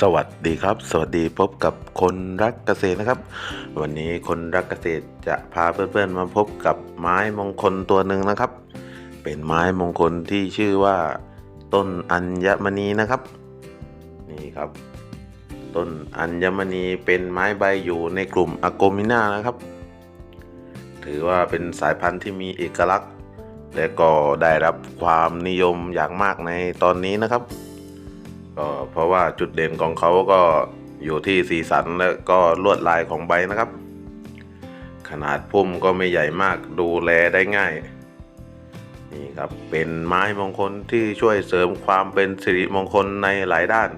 สวัสดีครับ สวัสดีพบกับคนรักเกษตรนะครับ วันนี้คนรักเกษตรจะพาเพื่อนๆมาพบกับไม้มงคลตัวหนึ่งนะครับ เป็นไม้มงคลที่ชื่อว่า ต้นอัญมณีนะครับ นี่ครับ ต้นอัญมณีเป็นไม้ใบอยู่ในกลุ่มอะโกมิน่านะครับ ถือว่าเป็นสายพันธุ์ที่มีเอกลักษณ์ และก็ได้รับความนิยมอย่างมากในตอนนี้นะครับ ก็เพราะว่าจุดเด่นของเขาก็อยู่ที่สีสันและก็ลวดลายของใบนะครับ ขนาดพุ่มก็ไม่ใหญ่มากดูแลได้ง่าย นี่ครับเป็นไม้มงคลที่ช่วยเสริมความเป็นสิริมงคลในหลายด้าน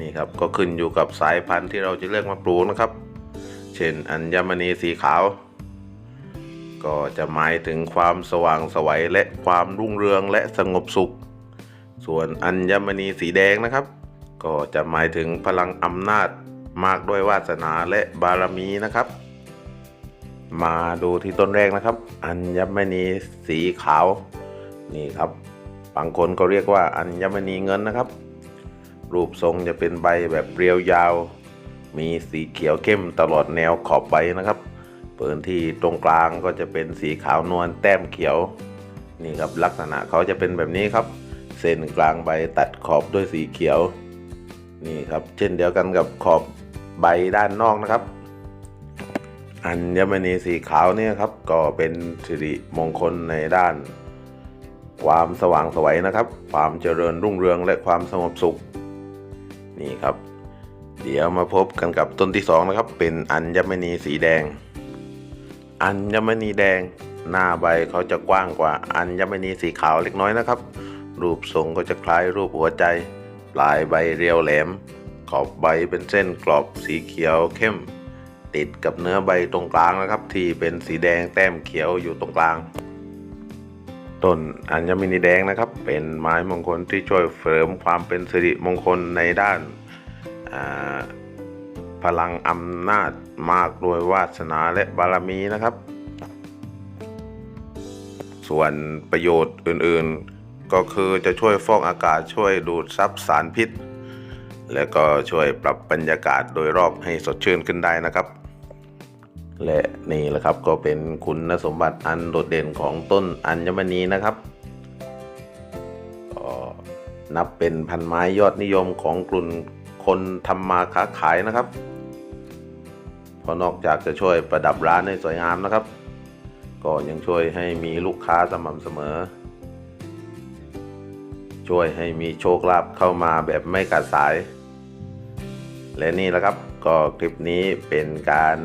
นี่ครับก็ขึ้นอยู่กับสายพันธุ์ที่เราจะเลือกมาปลูกนะครับ เช่นอัญมณีสีขาว ก็จะหมายถึงความสว่างสวัยและความรุ่งเรืองและสงบสุข ส่วนอัญมณีสีแดงนะครับ ก็จะหมายถึงพลังอำนาจมากด้วยวาสนาและบารมีนะครับ มาดูที่ต้นแรกนะครับ อัญมณีสีขาวนี่ครับบางคนก็เรียกว่าอัญมณีเงินนะครับ รูปทรงจะเป็นใบแบบเรียวยาว มีสีเขียวเข้มตลอดแนวขอบใบนะครับพื้นที่ตรงกลางก็จะเป็นสีขาวนวลแต้มเขียว นี่ครับลักษณะเขาจะเป็นแบบนี้ครับ เส้นกลางใบตัดขอบด้วยสีเขียว นี่ครับเช่นเดียวกันกับขอบใบด้านนอกนะครับ อัญมณีสีขาวเนี่ยครับ ก็เป็นสิริมงคลในด้าน ความสว่างสวัยนะครับ ความเจริญรุ่งเรืองและความสงบสุข นี่ครับ เดี๋ยวมาพบกันกับต้นที่สองนะครับ เป็นอัญมณีสีแดง อัญมณีแดงหน้าใบเขาจะกว้างกว่าอัญมณีสีขาวเล็กน้อยนะครับ รูปทรงก็จะคล้ายรูปหัวใจ ปลายใบเรียวแหลม ขอบใบเป็นเส้นกรอบสีเขียวเข้ม ติดกับเนื้อใบตรงกลางนะครับ ที่เป็นสีแดงแต้มเขียวอยู่ตรงกลาง ต้นอัญมณีแดงนะครับ เป็นไม้มงคลที่ช่วยเสริมความเป็นสิริมงคลในด้านาพลังอำนาจมากด้วยวาสนาและบารมีนะครับ ส่วนประโยชน์อื่นๆ ก็คือจะช่วยฟอกอากาศช่วยดูดซับสารพิษ และก็ช่วยปรับบรรยากาศโดยรอบให้สดชื่นขึ้นได้นะครับ และนี่แหละครับก็เป็นคุณสมบัติอันโดดเด่นของต้นอัญมณีนะครับก็นับเป็นพันไม้ยอดนิยมของกลุ่มคนทำมาค้าขายนะครับเพราะนอกจากจะช่วยประดับร้านให้สวยงามนะครับ ก็ยังช่วยให้มีลูกค้าสม่ำเสมอ ช่วยให้มีโชคลาภเข้ามาแบบไม่ขาดสาย และนี่แหละครับก็คลิปนี้เป็นการ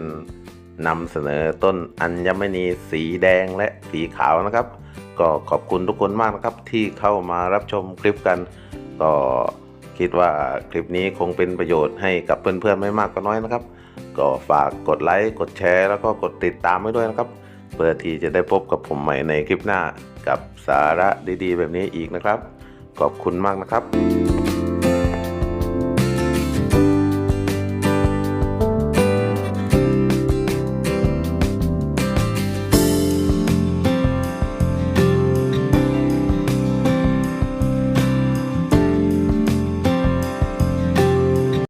นำเสนอต้นอัญมณีสีแดงและสีขาวนะครับ ก็ขอบคุณทุกคนมากนะครับที่เข้ามารับชมคลิปกัน ก็คิดว่าคลิปนี้คงเป็นประโยชน์ให้กับเพื่อนๆไม่มากก็น้อยนะครับ ก็ฝากกดไลค์กดแชร์ แล้วก็กดติดตามไว้ด้วยนะครับ เพื่อที่จะได้พบกับผมใหม่ในคลิปหน้ากับสาระดีๆ แบบนี้อีกนะครับ ขอบคุณมากนะครับ